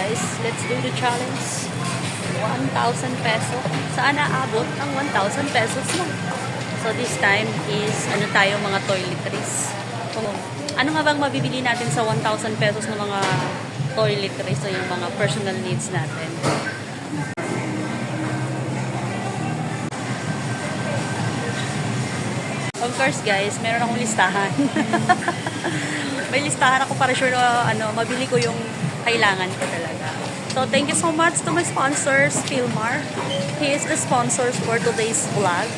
guys. Let's do the challenge. 1,000 peso. Saan naabot ang 1,000 pesos mo? So this time is ano tayo mga toiletries. Kung, ano nga bang mabibili natin sa 1,000 pesos ng mga toiletries o yung mga personal needs natin? Of course guys, meron akong listahan. May listahan ako para sure na ano, mabili ko yung kailangan ko talaga. So thank you so much to my sponsors, Philmar. He is the sponsors for today's vlog.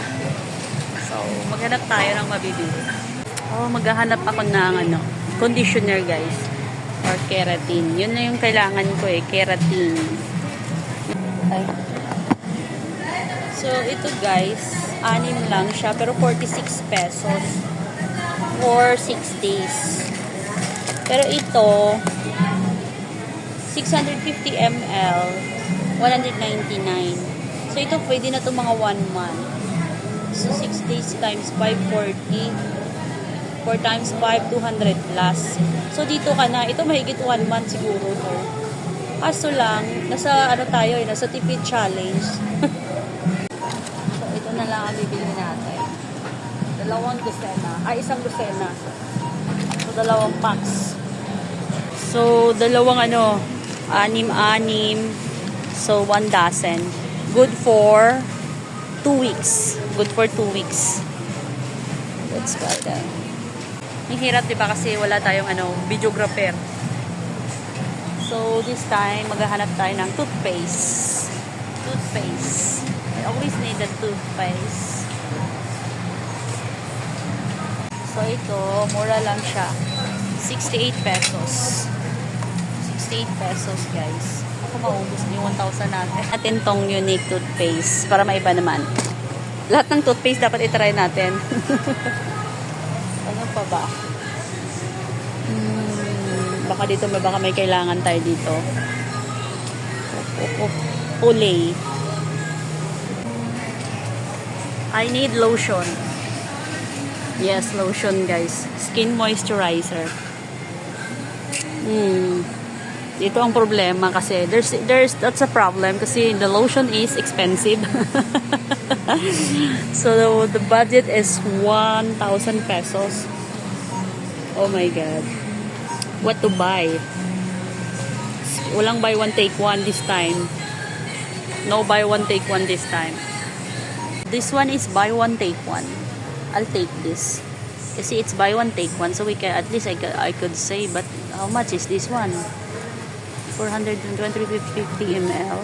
So maghanap tayo ng mabibili. Oh, maghahanap ako ng ano, conditioner guys. Or keratin. Yun na yung kailangan ko eh, keratin. Ay. So ito guys, anim lang siya pero 46 pesos for 6 days. Pero ito 650 ml 199. So ito pwede na to mga 1 month. So 6 days times 540 4 times 5, 200 plus. So, dito ka na. Ito mahigit 1 month siguro to. Kaso lang, nasa ano tayo eh, nasa tipid challenge. so, ito na lang ang bibili natin. Dalawang dosena. Ay, isang dosena. So, dalawang packs. So, dalawang ano, anim-anim. So, one dozen. Good for 2 weeks. Good for 2 weeks. Let's try that. Ang hirap, di ba? Kasi wala tayong ano, videographer. So, this time, maghahanap tayo ng toothpaste. Toothpaste. I always need a toothpaste. So, ito, mura lang siya. 68 pesos. 68 pesos, guys. Ako maubos yung 1,000 natin. Atin tong unique toothpaste para maiba naman. Lahat ng toothpaste dapat itry natin. Ano pa ba? Hmm, baka dito may baka may kailangan tayo dito. Olay. I need lotion. Yes, lotion guys. Skin moisturizer. Hmm. Ito ang problema kasi there's there's that's a problem kasi the lotion is expensive. so the, the budget is 1,000 pesos. Oh my god. What to buy? Walang buy one take one this time. No buy one take one this time. This one is buy one take one. I'll take this. Kasi it's buy one take one so we can at least I I could say but how much is this one? 420 ml.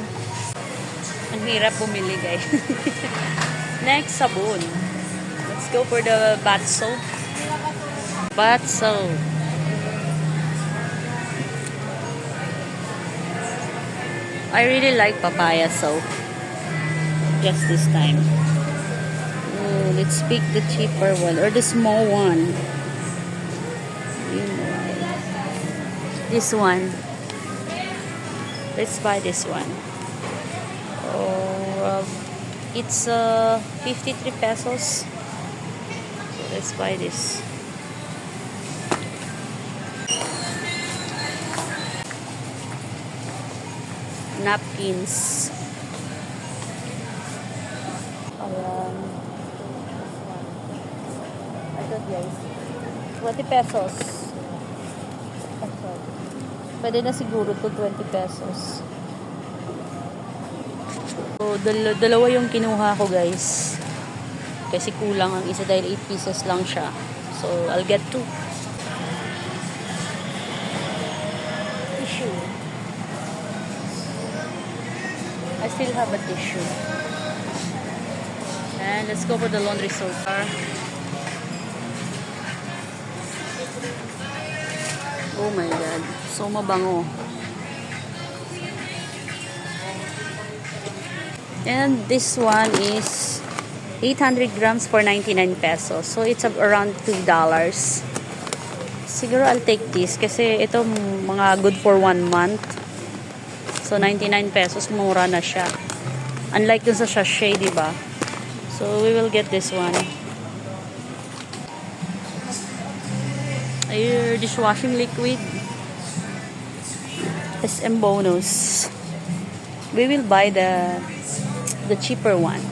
Ang hirap bumili guys. Next, sabon. Let's go for the bath soap. Bath soap. I really like papaya soap. Just this time. Let's pick the cheaper one or the small one. This one. Let's buy this one. Oh, it's uh, 53 pesos. So let's buy this. Napkins. Ayan. Ito guys. 20 pesos. Pwede na siguro to 20 pesos. So, dal- dalawa yung kinuha ko guys. Kasi kulang ang isa dahil 8 pieces lang siya. So, I'll get two. Tissue. I still have a tissue. And let's go for the laundry soap. Oh my god. So mabango. And this one is 800 grams for 99 pesos. So it's around $2. Siguro I'll take this kasi ito mga good for one month. So 99 pesos mura na siya. Unlike dun sa sachet, di ba? So we will get this one. Ay, dishwashing liquid. SM bonus. We will buy the the cheaper one.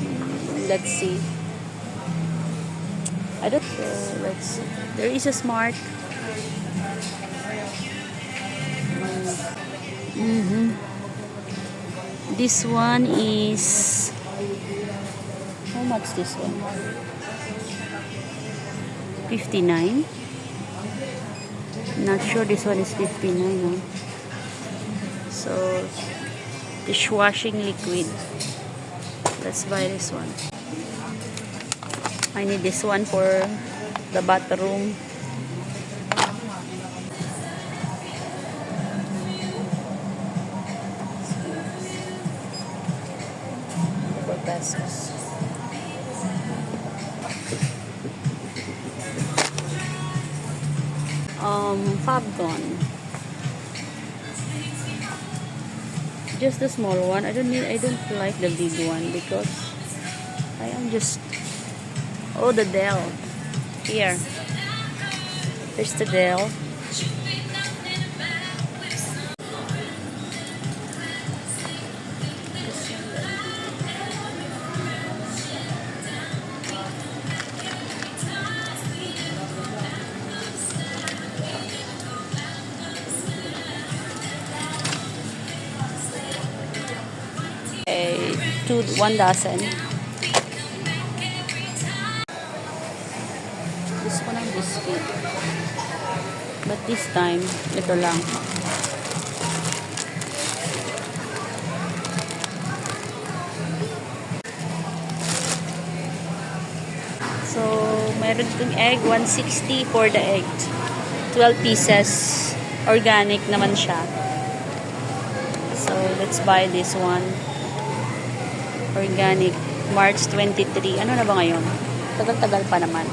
Mm, Let's see. I don't know. Let's see. There is a smart. Mm-hmm. This one is how much this one? 59 not sure this one is 59 huh? so dishwashing liquid. Let's buy this one. I need this one for the bathroom. Four um, Fabcon. Just the small one. I don't need. I don't like the big one because I am just. Oh, the Dell. Here. There's the Dell. Two one dozen. Gusto ko ng biscuit. But this time, ito lang. So, meron itong egg, 160 for the egg. 12 pieces. Organic naman siya. So, let's buy this one. Organic. March 23. Ano na ba ngayon? Tagal-tagal pa naman.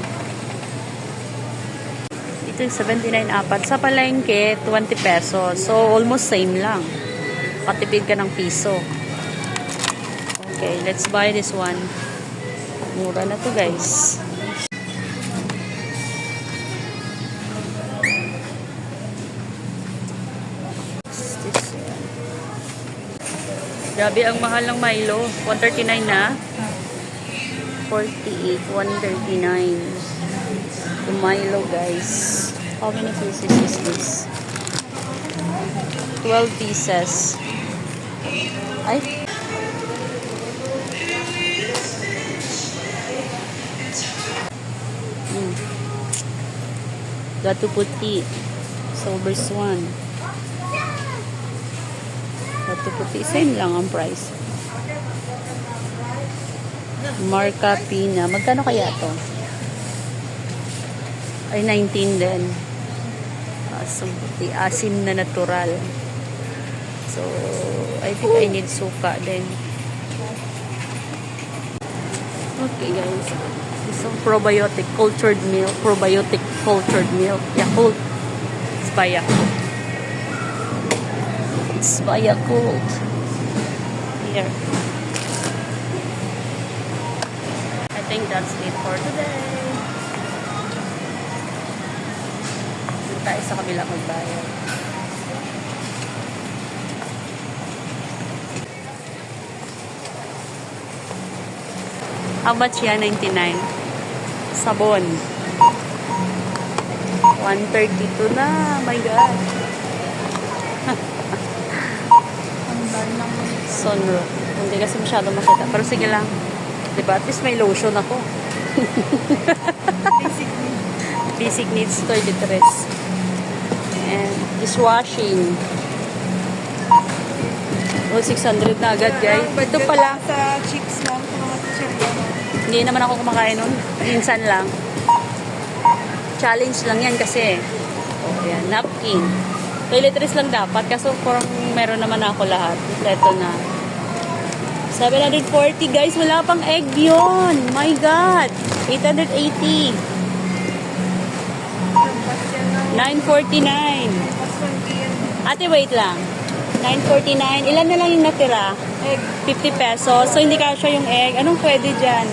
Ito yung 79 apat. Sa palengke, 20 pesos. So, almost same lang. Patipid ka ng piso. Okay, let's buy this one. Mura na to guys. Grabe ang mahal ng Milo. 139 na. 48, 139. The Milo, guys. How many pieces is this? 12 pieces. Ay. Mm. Gato puti. Silver swan. Gato puti. Same lang ang price. Marca Pina. Magkano kaya to? Ay, 19 din. Asim, puti. Asim na natural. So, I think I need suka din. Okay, guys. Isang probiotic cultured milk. Probiotic cultured milk. Yakult. It's by Yakult. It's by Yakult. Here. I think that's it for today. Doon tayo sa kabila magbayad. How much yan? 99. Sabon. 132 na. My God. Sunroof. Hindi kasi masyado makita. Pero sige lang. Diba? At least may lotion ako. Basic needs toiletries. And dishwashing. Oh, 600 na agad, guys. Ito pala. Sa chips lang, sa mga. Hindi naman ako kumakain nun. Minsan lang. Challenge lang yan kasi. Oh, ayan. Napkin. Toiletries lang dapat. Kaso parang meron naman ako lahat. Ito na. 740 guys. Wala pang egg yun. My God. 880. 949. Ate, wait lang. 949. Ilan na lang yung natira? Egg. 50 pesos. So, hindi kasha yung egg. Anong pwede dyan?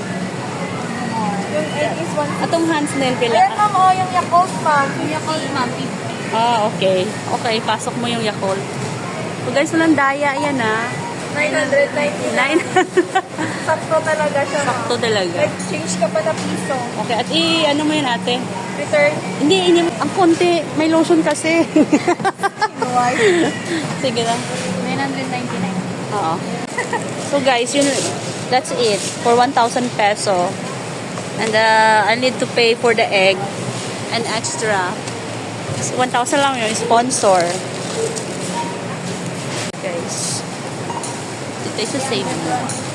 Yung egg is one. Atong hands nail Ayan pila. ma'am, oh, yung Yakult ma'am. Yakult, ma'am. Ah, okay. Okay, pasok mo yung Yakult. So guys, walang daya yan ah. 999. Nine. Sakto talaga siya. Sakto talaga. Nag-change ka pa na piso. Okay, at i, ano mo yun ate? Return. Hindi, ini, ang konti. May lotion kasi. Sige lang. 999. Oo. So guys, yun, that's it. For 1,000 peso. And uh, I need to pay for the egg. And extra. 1,000 lang yun, sponsor. Guys. Dito is save mo.